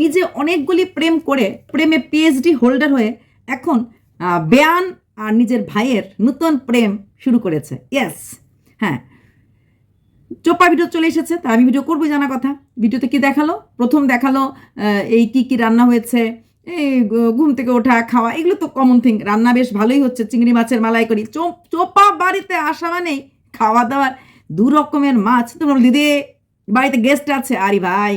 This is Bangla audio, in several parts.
নিজে অনেকগুলি প্রেম করে প্রেমে পিএইচডি হোল্ডার হয়ে এখন বেয়ান আর নিজের ভাইয়ের নতুন প্রেম শুরু করেছে। ইয়েস হ্যাঁ। চোপা ভিডিও চলে এসেছে তা আমি ভিডিও করব জানা কথা। ভিডিওতে কি দেখাল? প্রথম দেখাল এই কি কি রান্না হয়েছে এই ঘুম থেকে ওঠা খাওয়া এগুলো তো কমন থিং রান্না বেশ ভালোই হচ্ছে চিংড়ি মাছের মালাই করি চোপ বাড়িতে আসা মানেই খাওয়া দাওয়ার দু রকমের মাছ। তো বলল, দিদি বাড়িতে গেস্ট আছে? আরে ভাই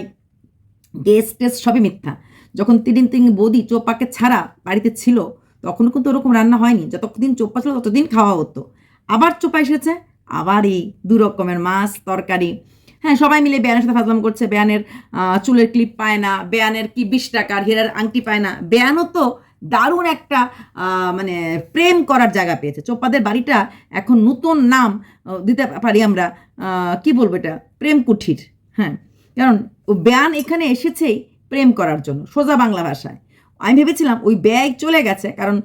গেস্ট টেস্ট সবই মিথ্যা। যখন তিন তিন বৌদি চোপাকে ছাড়া বাড়িতে ছিল, তখন কিন্তু ওরকম রান্না হয়নি। যতদিন চোপা ছিল, ততদিন খাওয়া হতো। আবার চোপা এসেছে, আবার এই দু রকমের মাছ, তরকারি। হ্যাঁ সবাই মিলে বেয়ানের সাথে ফাজলাম করছে। বেয়ানের চুলের ক্লিপ পায় না, বেয়ানের কি বিশ টাকার, হেরার আংটি পায় না। বেয়ানও তো দারুণ একটা মানে প্রেম করার জায়গা পেয়েছে। চোপাদের বাড়িটা এখন নতুন নাম দিতে পারি আমরা কি বলব এটা? প্রেম কুঠির। হ্যাঁ। কারণ ও ব্যান এখানে এসেছেই প্রেম করার জন্য, সোজা বাংলা ভাষায়। আমি ভেবেছিলাম ওই ব্যয় চলে গেছে, কারণ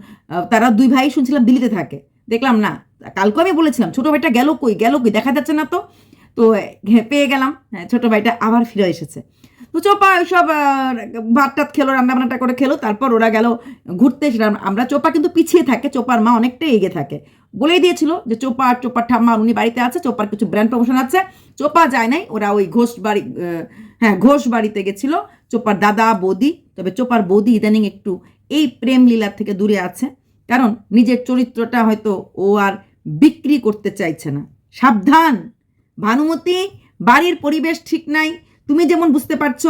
তারা দুই ভাই শুনছিলাম দিল্লিতে থাকে। দেখলাম না, কালকে আমি বলেছিলাম, ছোটো ভাইটা গেল কই? গেল কই? দেখা যাচ্ছে না তো? তো পেয়ে গেলাম। হ্যাঁ ছোটো ভাইটা আবার ফিরে এসেছে। চোপা ওইসব ভাত টাত খেলো, রান্নাবান্নাটা করে খেলো, তারপর ওরা গেল ঘুরতে সেটা আমরা চোপা কিন্তু পিছিয়ে থাকে, চোপার মা অনেকটাই এগিয়ে থাকে। বলেই দিয়েছিল যে চোপা আর চোপার ঠাম্মা, উনি বাড়িতে আছে, চোপার কিছু ব্র্যান্ড প্রমোশন আছে। চোপা যায় নাই, ওরা ওই ঘোষ বাড়ি হ্যাঁ ঘোষ বাড়িতে গেছিল, চোপার দাদা, বৌদি, তবে চোপার বৌদি ইদানিং একটু এই প্রেম লীলার থেকে দূরে আছে। কারণ নিজের চরিত্রটা হয়তো ও আর বিক্রি করতে চাইছে না। সাবধান! ভানুমতি, বাড়ির পরিবেশ ঠিক নাই তুমি যেমন বুঝতে পারছ,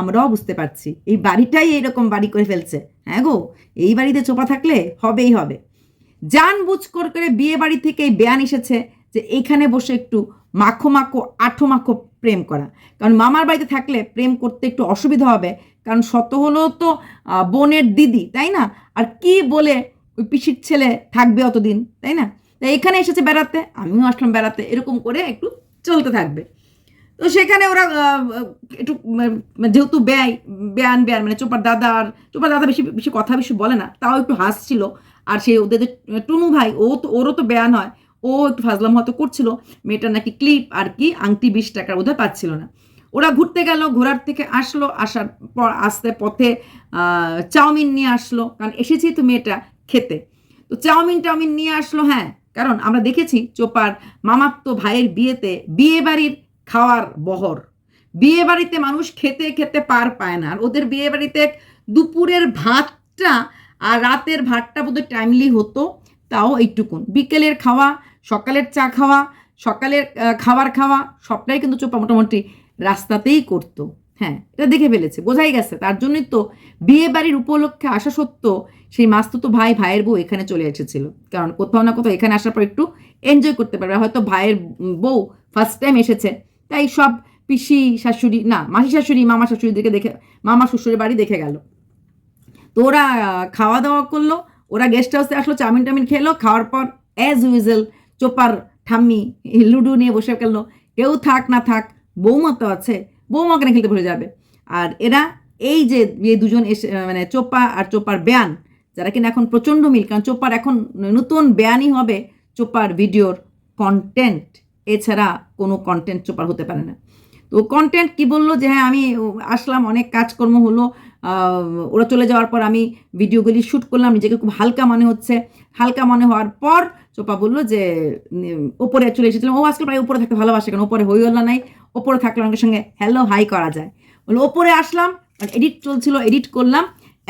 আমরাও বুঝতে পারছি। এই বাড়িটাই এইরকম বাড়ি করে ফেলছে। হ্যাঁ গো? এই বাড়িতে চোপা থাকলে হবেই হবে। জান বুঝ করে করে বিয়ে বাড়ি থেকে এই বেয়ান এসেছে যে এইখানে বসে একটু মাখো মাখো, আঠো মাখো প্রেম করা। কারণ মামার বাড়িতে থাকলে প্রেম করতে একটু অসুবিধা হবে। কারণ শত হলেও তো বোনের দিদি, তাই না? আর কি বলে ওই পিসির ছেলে থাকবে অতদিন, তাই না? তাই এখানে এসেছে বেড়াতে, আমিও আসলাম বেড়াতে। এরকম করে একটু চলতে থাকবে। তো সেখানে ওরা একটু উম, যেহেতু ব্যয় বেয়ান বেয়ান মানে চোপার দাদা আর চোপার দাদা বেশি বেশি কথা বেশি বলে না তাও একটু হাসছিল। আর সেই ওদের যে টুনু ভাই ও তো ওরও তো বেয়ান হয় ও একটু ফাজলাম হয়তো করছিল মেয়েটা নাকি ক্লিপ আর কি আংটি বিশ টাকার বোধহয় পাচ্ছিল না। ওরা ঘুরতে গেল ঘোরার থেকে আসলো আসার পর আসতে পথে চাউমিন নিয়ে আসলো কারণ এসেছি তো মেয়েটা খেতে। তো চাউমিন টাউমিন নিয়ে আসলো হ্যাঁ কারণ আমরা দেখেছি চোপার মামাত্ম ভাইয়ের বিয়েতে বিয়ে বাড়ির খাওয়ার বহর। বিয়ে বাড়িতে মানুষ খেতে খেতে পার পায় না। আর ওদের বিয়ে বাড়িতে দুপুরের ভাতটা আর রাতের ভাতটা বোধহয় টাইমলি হতো, তাও এইটুকুন। বিকেলের খাওয়া, সকালের চা খাওয়া, সকালের খাবার খাওয়া, সবটাই কিন্তু চোপা মোটামুটি রাস্তাতেই করতো। হ্যাঁ এটা দেখে ফেলেছে, বোঝাই গেছে। তার জন্যই তো বিয়ে বাড়ির উপলক্ষে আসা সত্ত্বেও সেই মাস্তুতো ভাই, ভাইয়ের বউ এখানে চলে এসেছিল। কারণ কোথাও না কোথাও এখানে আসার পর একটু এনজয় করতে পারবে। হয়তো ভাইয়ের বউ ফার্স্ট টাইম এসেছে। তাই সব পিসি শাশুড়ি, না, মাসি শাশুড়ি, মামা শাশুড়িদেরকে দেখে, মামা শ্বশুরের বাড়ি দেখে গেল। তো ওরা খাওয়া দাওয়া করল, ওরা গেস্ট হাউসে আসলো, চাউমিন টাউমিন খেলো, খাওয়ার পর অ্যাজ ইউজুয়াল চোপার ঠাম্মি লুডু নিয়ে বসে গেলো। কেউ থাক, না থাক, বৌমা তো আছে, বৌমা কেন খেলতে বসে যাবে। আর এরা এই যে, এই দুজন এসে মানে চোপা আর চোপার বেয়ান যারা কিনা এখন প্রচণ্ড মিল, কারণ চোপার এখন নতুন বেয়ানই হবে চোপার ভিডিওর কন্টেন্ট এছাড়া কোনো কন্টেন্ট চোপার হতে পারে না। তো কন্টেন্ট কি বলল? যে হ্যাঁ আমি আসলাম, অনেক কাজকর্ম হলো ওরা চলে যাওয়ার পর আমি ভিডিওগুলি শ্যুট করলাম, নিজেকে খুব হালকা মনে হচ্ছে। হালকা মনে হওয়ার পর চোপা বলল যে ওপরে চলে এসেছিলাম। ও আজকে প্রায় উপরে থাকতে ভালোবাসে, কারণ ওপরে হই হল্লা নাই। ওপরে থাকলে অনেকের সঙ্গে হ্যালো হাই করা যায়। বলল, ওপরে আসলাম। এডিট চলছিল এডিট করলাম।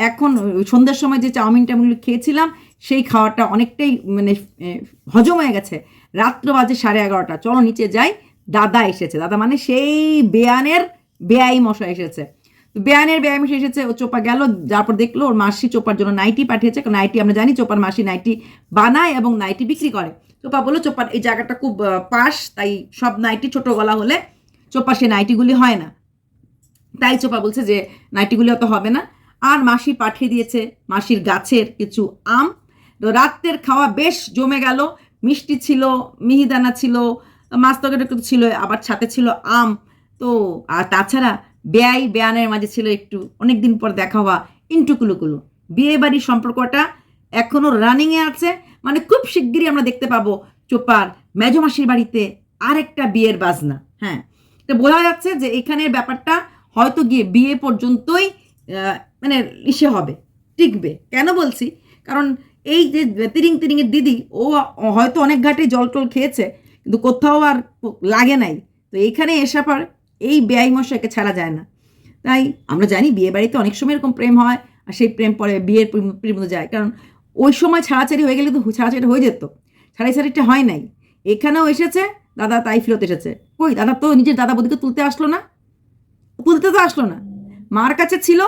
এখন সন্ধ্যার সময় যে চাউমিন টাউমিনগুলো খেয়েছিলাম সেই খাওয়াটা অনেকটাই মানে হজম হয়ে গেছে। রাত্র বাজে সাড়ে এগারোটা। চলো নিচে যাই। দাদা এসেছে। দাদা মানে সেই বেয়ানের বেয়াই মশা এসেছে। বেয়ানের বেয়াই মশা এসেছে, ও চোপা গেল যারপর দেখল ওর মাসি চোপার জন্য নাইটি পাঠিয়েছে। নাইটি আমরা জানি, চোপার মাসি নাইটি বানায় এবং নাইটি বিক্রি করে। চোপা বলল, চোপার, এই জায়গাটা খুব পাশ, তাই সব নাইটি ছোট গলা হলে চোপা সে নাইটিগুলি হয় না। তাই চোপা বলছে যে, নাইটিগুলি অত হবে না। আর মাসি পাঠিয়ে দিয়েছে মাসির গাছের কিছু আম। তো রাত্রের খাওয়া বেশ জমে গেল। মিষ্টি ছিল মিহিদানা ছিল, মাছ তরকারি একটু ছিল, আবার সাথে ছিল আম। তো, আর তাছাড়া বেয়াই বেয়ানের মাঝে ছিল একটু অনেক দিন পর দেখা হওয়া ইন্টুকুলুকুলু। বিয়ে বাড়ির সম্পর্কটা এখনও রানিংয়ে আছে। মানে খুব শিগগিরই আমরা দেখতে পাবো চোপার মেজমাসির বাড়িতে আরেকটা বিয়ের বাজনা। হ্যাঁ তো বোঝা যাচ্ছে যে এখানের ব্যাপারটা হয়তো গিয়ে বিয়ে পর্যন্তই মানে ইসে হবে, টিকবে। কেন বলছি? কারণ এই যে তিরিং তিরিংয়ের দিদি, ও হয়তো অনেক ঘাটে জল টল খেয়েছে, কিন্তু কোথাও আর লাগে নাই। তো এইখানে এসে পর এই ব্যয় মশাইকে ছাড়া যায় না। তাই আমরা জানি বিয়ে বাড়িতে অনেক সময় এরকম প্রেম হয়, আর সেই প্রেম পরে বিয়ের পর্যন্ত যায়। কারণ ওই সময় ছাড়াছাড়ি হয়ে গেলে তো ছাড়াছাড়ি হয়ে যেত। ছাড়াছাড়িটা হয় নাই। এখানেও এসেছে, দাদা তাই ফেরত এসেছে। কই, দাদা তো নিজের দাদা বৌদিকে তুলতে আসলো না? তুলতে তো আসলো না। মার কাছে ছিল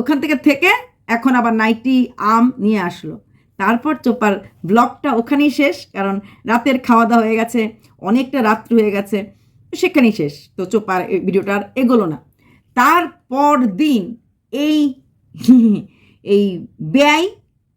ওখান থেকে থেকে এখন আবার নাইটি, আম নিয়ে আসলো। তারপর চোপার ব্লগটা ওখানেই শেষ, কারণ রাতের খাওয়া দাওয়া হয়ে গেছে, অনেকটা রাত্রি হয়ে গেছে, সেখানেই শেষ। তো চোপার ভিডিওটা আর এগোলো না। তারপর দিন এই এই ব্যয়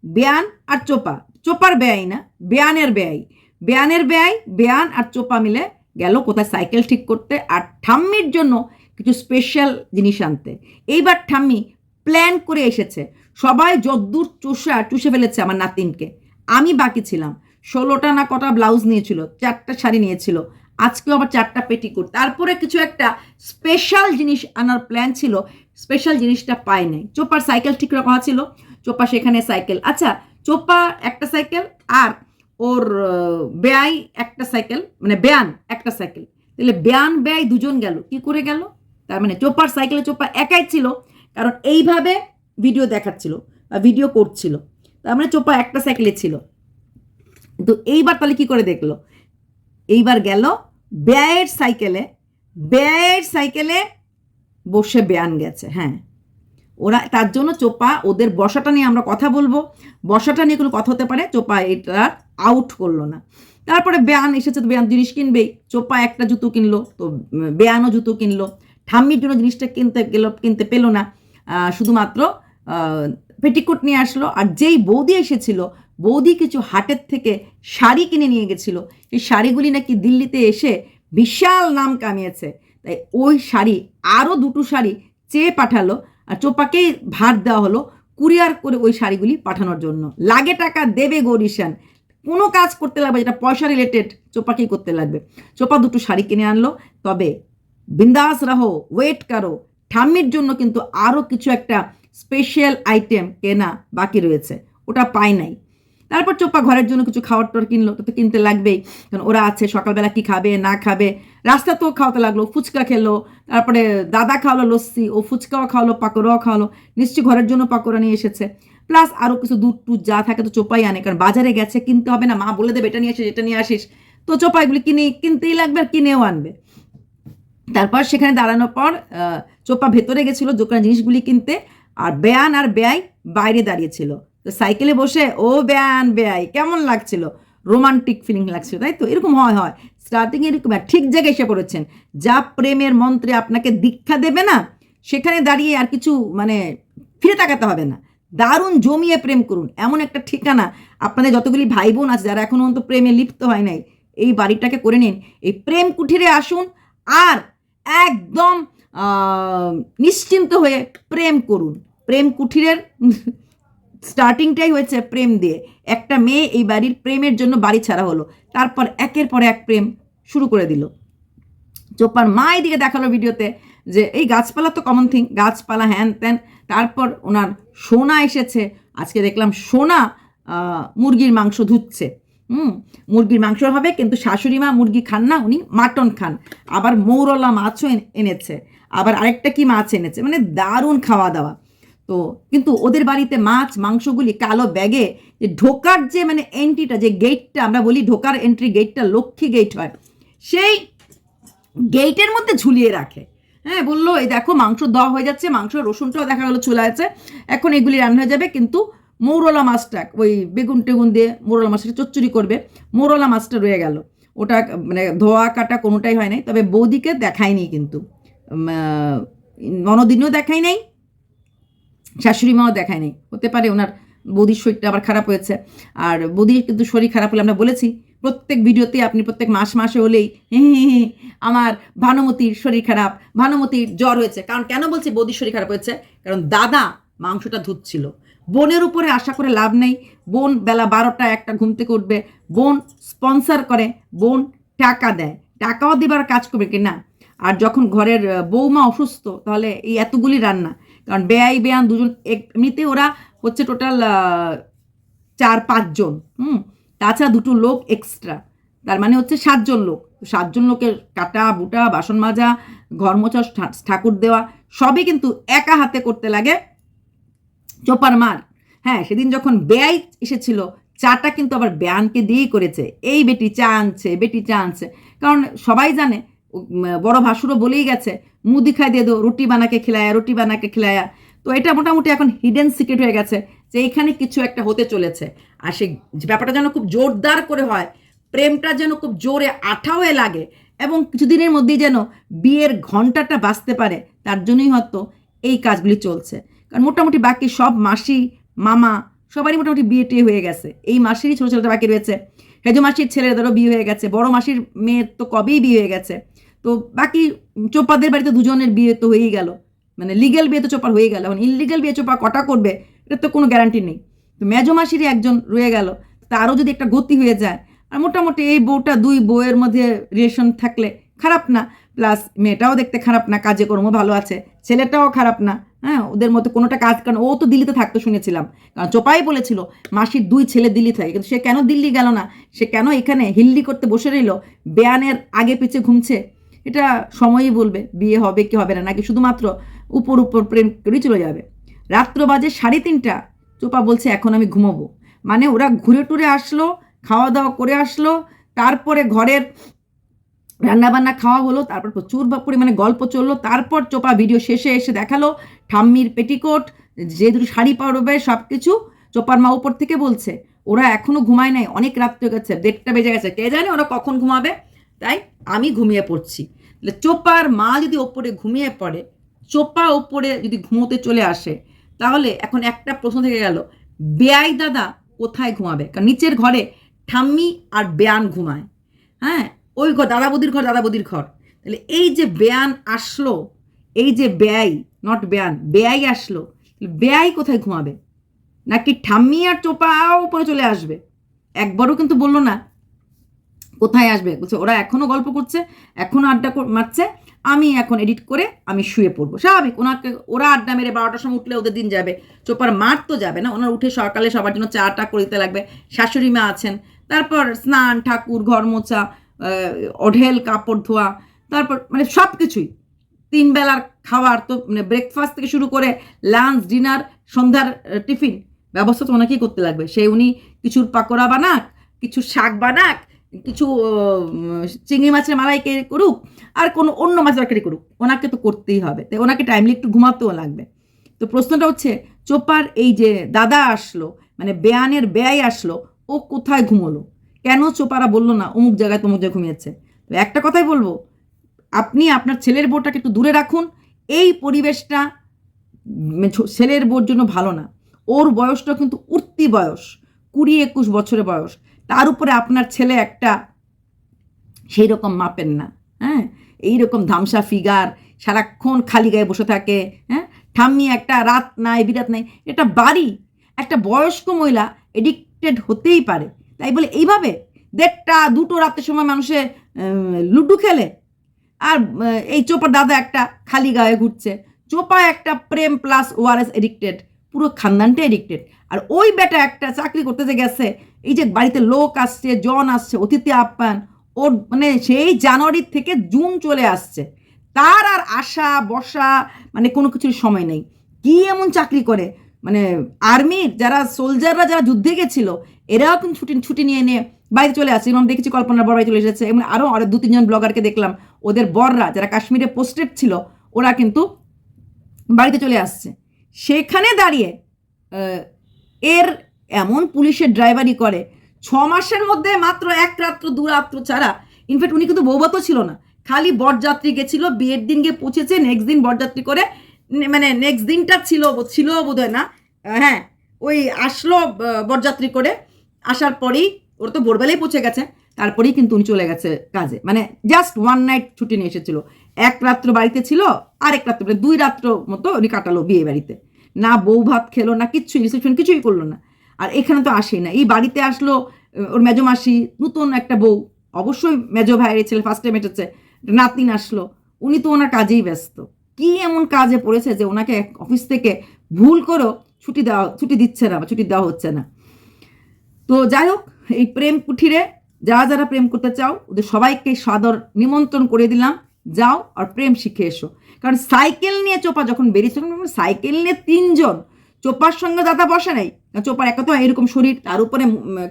বেয়ান আর চোপা। চোপার ব্যয় না, বেয়ানের ব্যয় বেয়ানের ব্যয় বেয়ান আর চোপা মিলে গেল কোথায় সাইকেল ঠিক করতে আর ঠাম্মির জন্য কিছু স্পেশাল জিনিস আনতে। এইবার ঠাম্মি প্ল্যান করে এসেছে। সবাই যদ্দূর চুষা চুষে ফেলেছে আমার নাতিনকে। আমি বাকি ছিলাম। ষোলোটা না কটা ব্লাউজ নিয়েছিল, চারটা শাড়ি নিয়েছিল। আজকেও আবার চারটা পেটিকোট তারপরে কিছু একটা স্পেশাল জিনিস আনার প্ল্যান ছিল। স্পেশাল জিনিসটা পায় নাই চোপার সাইকেল ঠিক রাখা ছিল। চোপা সেখানে সাইকেল আচ্ছা চোপা একটা সাইকেল আর ওর বেয়াই একটা সাইকেল মানে বেয়ান একটা সাইকেল তাহলে বেয়ান, বেয়াই দুজন গেল। কি করে গেল? তার মানে চোপার সাইকেলে চোপা একাই ছিল। কারণ এইভাবে ভিডিও দেখাচ্ছিল বা ভিডিও করছিল। তার মানে চোপা একটা সাইকেলে ছিল। তো এইবার তাহলে কি করে দেখল? এইবার গেল ব্যয়ের সাইকেলে ব্যয়ের সাইকেলে বসে বেয়ান গেছে হ্যাঁ। ওরা তার জন্য চোপা ওদের বসাটা নিয়ে আমরা কথা বলব। বসাটা নিয়ে কোনো কথা হতে পারে চোপা এটা আউট করল না। তারপরে বেয়ান এসেছে তো বেয়ান জিনিস কিনবেই। চোপা একটা জুতো কিনলো তো উম, বেয়ানও জুতো কিনলো। ঠাম্মির জন্য জিনিসটা কিনতে গেল কিনতে পেল না। শুধুমাত্র পেটিকোট নিয়ে আসলো আর যেই বৌদি এসেছিল, বৌদি কিছু হাটের থেকে শাড়ি কিনে নিয়ে গেছিল। সেই শাড়িগুলি নাকি দিল্লিতে এসে বিশাল নাম কামিয়েছে। তাই ওই শাড়ি, আরও দুটো শাড়ি চেয়ে পাঠালো আর চোপাকেই ভার দেওয়া হলো কুরিয়ার করে ওই শাড়িগুলি পাঠানোর জন্য। লাগে টাকা দেবে গৌরিশান। কোনো কাজ করতে লাগবে, যেটা পয়সা রিলেটেড চোপাকেই করতে লাগবে। চোপা দুটো শাড়ি কিনে আনলো, তবে বিন্দাস রাহো ওয়েট করো। ঠাম্মির জন্য কিন্তু আরও কিছু একটা স্পেশাল আইটেম কেনা বাকি রয়েছে। ওটা পাই নাই। তারপর চোপা ঘরের জন্য কিছু খাবার টর কিনলো তো তো কিনতে লাগবেই, কারণ ওরা আছে, সকালবেলা কি খাবে, না খাবে। রাস্তা তো খাওয়াতে লাগল, ফুচকা খেলো, তারপরে দাদা খাওয়ালো লস্যি, ও ফুচকাও খাওয়ালো, পাকোড়াও খাওয়ালো, নিশ্চয়ই ঘরের জন্য পাকোড়া নিয়ে এসেছে। প্লাস আরও কিছু দুধ টুধ যা থাকে তো চোপাই আনে, কারণ বাজারে গেছে, কিনতে হবে না, মা বলে দেবে, এটা নিয়ে আসিস, এটা নিয়ে আসিস। তো চোপা এগুলি কিনে, কিনতেই লাগবে আর কিনেও আনবে। তারপর সেখানে দাঁড়ানোর পর চোপা ভেতরে গেছিল দোকানের জিনিসগুলি কিনতে, আর বেয়ান আর ব্যয় বাইরে দাঁড়িয়েছিল। তো সাইকেলে বসে, ও বেয়ান ব্যয় কেমন লাগছিল? রোমান্টিক ফিলিং লাগছিল, তাই তো? এরকম হয় হয়। স্টার্টিং এরকম ঠিক জায়গায় এসে পড়েছেন। যা প্রেমের মন্ত্রে আপনাকে দীক্ষা দেবে না, সেখানে দাঁড়িয়ে আর কিছু মানে ফিরে তাকাতে হবে না। দারুণ জমিয়ে প্রেম করুন। এমন একটা ঠিকানা। আপনাদের যতগুলি ভাই বোন আছে, যারা এখনও অন্ত প্রেমে লিপ্ত হয় নাই, এই বাড়িটাকে করে নিন। এই প্রেম কুঠিরে আসুন, আর একদম নিশ্চিন্ত হয়ে প্রেম করুন। প্রেম কুঠিরের স্টার্টিংটাই হয়েছে প্রেম দিয়ে। একটা মেয়ে এই বাড়ির প্রেমের জন্য বাড়ি ছাড়া হলো। তারপর একের পর এক প্রেম শুরু করে দিল। চোপার মা এদিকে দেখাল ভিডিওতে যে, এই গাছপালা তো কমন থিং গাছপালা, হ্যান ত্যান। তারপর ওনার সোনা এসেছে। আজকে দেখলাম সোনা মুরগির মাংস ধুচ্ছে। হুম, মুরগির মাংস হবে, কিন্তু শাশুড়ি মা মুরগি খান না, উনি মাটন খান। আবার মৌরলা মাছও এনেছে। আবার আরেকটা কি মাছ এনেছে? মানে দারুণ খাওয়া দাওয়া তো কিন্তু ওদের বাড়িতে মাছ, মাংসগুলি কালো ব্যাগে যে ঢোকার যে মানে এন্ট্রিটা যে গেটটা আমরা বলি ঢোকার এন্ট্রি গেটটা লক্ষ্মী গেট হয়, সেই গেটের মধ্যে ঝুলিয়ে রাখে। হ্যাঁ বলল, এই দেখো, মাংস দেওয়া হয়ে যাচ্ছে, মাংস রসুনটাও দেখা গেলো, চলে আছে এখন এগুলি রান্না হয়ে যাবে, কিন্তু মৌরলা মাছটা, ওই বেগুন টেগুন দিয়ে মৌরলা মাছটা চচ্চড়ি করবে। মৌরলা মাছটা রয়ে গেল। ওটা মানে ধোয়া কাটা কোনোটাই হয় নাই, তবে বৌদিকে দেখায়নি কিন্তু। ননদিনও দেখাই নাই শাশুড়ি মাও দেখায় নেই। হতে পারে ওনার বৌদির শরীরটা আবার খারাপ হয়েছে। আর বৌদির কিন্তু শরীর খারাপ হলে আমরা বলেছি, প্রত্যেক ভিডিওতে আপনি প্রত্যেক মাস মাসে হলেই আমার ভানুমতির শরীর খারাপ, ভানুমতির জ্বর হয়েছে। কারণ কেন বলছি বৌদির শরীর খারাপ হয়েছে? কারণ দাদা মাংসটা ধুচ্ছিল। বোনের উপরে আশা করে লাভ নেই। বোন বেলা বারোটা, একটা ঘুম থেকে উঠবে। বোন স্পন্সর করে, বোন টাকা দেয়। টাকাও দেবার কাজ করবে কি না আর যখন ঘরের বৌমা অসুস্থ, তাহলে এই এতগুলি রান্না। কারণ বেআই বেয়ান দুজন এমনিতে ওরা হচ্ছে টোটাল চার, পাঁচজন। হুম? তাছাড়া দুটো লোক এক্সট্রা তার মানে হচ্ছে সাতজন লোক। সাতজন লোকের কাটা, বুটা, বাসন মাজা, ঘর মোছা ঠাকুর দেওয়া, সবই কিন্তু একা হাতে করতে লাগে চোপার মার। হ্যাঁ সেদিন যখন বেয়াই এসেছিল, চাটা কিন্তু আবার বেয়ানকে দিয়েই করেছে। এই বেটি চা আনছে বেটি চা আনছে কারণ সবাই জানে বড় ভাসুরও বলেই গেছে, মুদি খাই দিয়ে দো রুটি বানাকে খিলায়া, রুটি বানাকে খিলায়া। তো এটা মোটামুটি এখন হিডেন সিক্রেট হয়ে গেছে যে এখানে কিছু একটা হতে চলেছে। আর সেই ব্যাপারটা যেন খুব জোরদার করে হয়, প্রেমটা যেন খুব জোরে আঠা হয়ে লাগে এবং কিছুদিনের মধ্যেই যেন বিয়ের ঘন্টাটা বাঁচতে পারে, তার জন্যই হয়তো এই কাজগুলি চলছে। কারণ মোটামুটি বাকি সব মাসি, মামা, সবারই মোটামুটি বিয়ে টিয়ে হয়ে গেছে। এই মাসেরই ছোটো ছোটো বাকি রয়েছে। হেজো মাসির ছেলেদেরও বিয়ে হয়ে গেছে, বড় মাসির মেয়ের তো কবেই বিয়ে হয়ে গেছে। তো বাকি চোপাদের বাড়িতে দুজনের বিয়ে তো হয়েই গেল। মানে লিগেল বিয়ে তো চোপার হয়ে গেল। এখন ইলিগেল বিয়ে চোপা কটা করবে এটা তো কোনো গ্যারান্টি নেই। তো মেজো মাসিরই একজন রয়ে গেল। তারও যদি একটা গতি হয়ে যায়, আর মোটামুটি এই বউটা দুই বউয়ের মধ্যে রিলেশন থাকলে খারাপ না। প্লাস মেয়েটাও দেখতে খারাপ না, কাজে কর্ম ভালো আছে, ছেলেটাও খারাপ না। হ্যাঁ ওদের মধ্যে কোনোটা কাজ, কারণ ও তো দিল্লিতে থাকতো শুনেছিলাম। কারণ চোপাই বলেছিল, মাসির দুই ছেলে দিল্লি থাকে, কিন্তু সে কেন দিল্লি গেল না? সে কেন এখানে হিল্লি করতে বসে রইল? বেয়ানের আগে পিছে ঘুমছে। এটা সময়ই বলবে, বিয়ে হবে কি হবে না, নাকি শুধুমাত্র উপর উপর প্রেম করেই চলে যাবে? রাত্র বাজে সাড়ে তিনটা, চোপা বলছে, এখন আমি ঘুমাবো। মানে ওরা ঘুরে টুরে আসলো, খাওয়া দাওয়া করে আসলো, তারপরে ঘরের রান্নাবান্না খাওয়া হলো, তারপর প্রচুর পরিমাণে গল্প চলল, তারপর চোপা ভিডিও শেষে এসে দেখাল, ঠাম্মির পেটিকোট, যে দুটো শাড়ি পরবে সব কিছু চোপার মা উপর থেকে বলছে। ওরা এখনও ঘুমায় নাই, অনেক রাত হয়ে গেছে, দেড়টা বেজে গেছে, কে জানে ওরা কখন ঘুমাবে? তাই আমি ঘুমিয়ে পড়ছি। চোপার মা যদি ওপরে ঘুমিয়ে পড়ে, চোপা ওপরে যদি ঘুমোতে চলে আসে, তাহলে এখন একটা প্রশ্ন থেকে গেল বেয়াই দাদা কোথায় ঘুমাবে? কারণ নিচের ঘরে ঠাম্মি আর বেয়ান ঘুমায়। হ্যাঁ? ওই ঘর দাদা বদির ঘর দাদা বদির ঘর। তাহলে এই যে বেয়ান আসলো এই যে ব্যয় নট বেয়ান বেয়াই আসলো বেয়াই কোথায় ঘুমাবে? নাকি ঠাম্মি আর চোপাও উপরে চলে আসবে? একবারও কিন্তু বলল না কোথায় আসবে? বলছে ওরা এখনও গল্প করছে এখনও আড্ডা মারছে আমি এখন এডিট করে আমি শুয়ে পড়ব। স্বাভাবিক ওনাকে ওরা আড্ডা মেরে বারোটার সময় উঠলে ওদের দিন যাবে। চোপার মার তো যাবে না ওনার উঠে সকালে সবার জন্য চা টা করে দিতে লাগবে। শাশুড়ি মা আছেন তারপর স্নান ঠাকুর ঘর আহ, অঢেল কাপড় ধোয়া, তারপর মানে সব কিছুই তিন বেলার খাবার তো মানে ব্রেকফাস্ট থেকে শুরু করে লাঞ্চ ডিনার সন্ধ্যার টিফিন ব্যবস্থা তো ওনাকেই করতে লাগবে। সে উনি কিছুর পাকোড়া বানাক, কিছু শাক বানাক, কিছু চিংড়ি মাছের মালাই মালাইকে করুক, আর কোনো অন্য মাছ তরকারি করুক। ওনাকে তো করতেই হবে। তাই ওনাকে টাইমলি একটু ঘুমাতেও লাগবে। তো প্রশ্নটা হচ্ছে, চোপার এই যে দাদা আসলো মানে বেয়ানের বেয়াই আসলো, ও কোথায় ঘুমোলো? কেন চোপারা বলল না? অমুক জায়গায় তমুক জায়গায় ঘুমিয়েছে। তো একটা কথাই বলব, আপনি আপনার ছেলের বউটাকে একটু দূরে রাখুন। এই পরিবেশটা ছেলের বউর জন্য ভালো না। ওর বয়সটা কিন্তু উঠতি বয়স, কুড়ি একুশ বছরের বয়স। তার উপরে আপনার ছেলে একটা সেই রকম মাপেন না হ্যাঁ? এই রকম ধামসা ফিগার সারাক্ষণ খালি গায়ে বসে থাকে হ্যাঁ? ঠাম্মি একটা রাত নাই, বিরাত নাই, এটা বাড়ি। একটা বয়স্ক মহিলা এডিক্টেড হতেই পারে। তাই বলে এইভাবে দেড়টা, দুটো রাতের সময় মানুষে লুডু খেলে। আর এই চোপার দাদা একটা খালি গায়ে ঘুরছে। চোপা একটা প্রেম প্লাস ওআরএস এডিক্টেড পুরো খানদানটা এডিক্টেড আর ওই বেটা একটা চাকরি করতে যে গেছে, এই যে বাড়িতে লোক আসছে, জন আসছে, অতিথি আপ্যায়ন, ওর মানে সেই জানুয়ারির থেকে জুন চলে আসছে। তার আর আসা বসা মানে কোনো কিছুর সময় নেই। কি এমন চাকরি করে? মানে আর্মির যারা সোলজাররা যারা যুদ্ধে গেছিল, এরাও কিন্তু ছুটি ছুটি নিয়ে নিয়ে বাড়িতে চলে আসছে। এবং দেখেছি, কল্পনার বড় বাড়ি চলে এসেছে। এবং আরও আরও দু, তিনজন ব্লগারকে দেখলাম। ওদের বররা যারা কাশ্মীরে পোস্টেড ছিল, ওরা কিন্তু বাড়িতে চলে আসছে। সেখানে দাঁড়িয়ে এর এমন পুলিশের ড্রাইভারি করে, ছ মাসের মধ্যে মাত্র এক রাত্র, দু রাত্র ছাড়া ইনফ্যাক্ট উনি কিন্তু বৌবাতও ছিল না। খালি বরযাত্রী গেছিল, বিয়ের দিন গিয়ে পৌঁছেছে নেক্সট দিন বরযাত্রী করে মানে নেক্সট দিনটা ছিল ছিল বোধ হয় না। হ্যাঁ ওই আসলো বরযাত্রী করে। আসার পরেই ওর তো ভোরবেলায় পৌঁছে গেছে। তারপরেই কিন্তু উনি চলে গেছে কাজে। মানে জাস্ট ওয়ান নাইট ছুটি নিয়ে এসেছিল। এক রাত্র বাড়িতে ছিল, আরেক রাত্র মানে দুই রাত্র মতো উনি কাটালো বিয়ে বাড়িতে। না বউ ভাত খেলো, না কিচ্ছুই রিসেপশন কিছুই করল না। আর এখানে তো আসেই না। এই বাড়িতে আসলো ওর মেজো মাসি, নতুন একটা বউ। অবশ্যই মেজো ভাইয়ের ছেলে ফার্স্ট টাইম এসেছে। নাতিন আসলো। উনি তো ওনার কাজেই ব্যস্ত। কি এমন কাজে পড়েছে যে ওনাকে অফিস থেকে ভুল করেও ছুটি দেওয়া, ছুটি দিচ্ছে না বা ছুটি দেওয়া হচ্ছে না? তো যাই হোক, এই প্রেম কুঠিরে যারা যারা প্রেম করতে চাও, ওদের সবাইকে সাদর নিমন্ত্রণ করে দিলাম। যাও আর প্রেম শিখে এসো। কারণ সাইকেল নিয়ে চোপা যখন বেরিয়েছে, তখন সাইকেল নিয়ে তিনজন চোপার সঙ্গে দাদা বসে নাই। চোপার একা এরকম শরীর, তার উপরে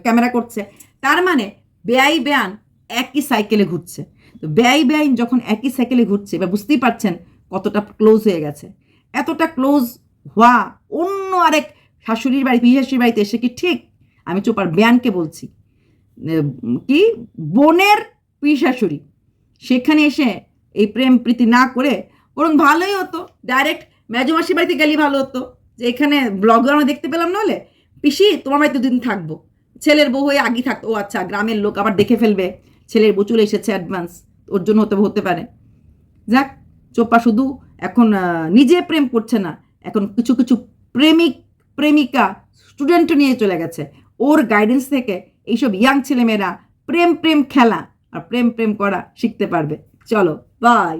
ক্যামেরা করছে। তার মানে বেআই বেয়ান একই সাইকেলে ঘুরছে। তো বেআই বেআইন যখন একই সাইকেলে ঘুরছে, এবার বুঝতেই পারছেন কতটা ক্লোজ হয়ে গেছে। এতটা ক্লোজ হওয়া অন্য আরেক শাশুড়ির বাড়ি, পিসি শাশুড়ির বাড়িতে এসে কি ঠিক? আমি চোপার ব্যানকে বলছি। কি? বোনের পিসাশুড়ি সেখানে এসে এই প্রেম প্রীতি না করে বরং ভালোই হতো। ডাইরেক্ট মেজমাসির বাড়িতে গেলেই ভালো হতো। যে এখানে ব্লগে আমরা দেখতে পেলাম নাহলে পিসি, তোমার বাড়িতে দুদিন থাকব। ছেলের বউ হয়ে আগেই থাকতো। ও আচ্ছা গ্রামের লোক আবার দেখে ফেলবে। ছেলের বউ চলে এসেছে অ্যাডভান্স ওর জন্য হতে হতে পারে। যাক চোপা শুধু এখন নিজে প্রেম করছে না, এখন কিছু কিছু প্রেমিক, প্রেমিকা স্টুডেন্ট নিয়ে চলে গেছে। ওর গাইডেন্স থেকে এইসব ইয়াং ছেলেমেয়েরা প্রেম প্রেম খেলা আর প্রেম প্রেম করা শিখতে পারবে। চলো বাই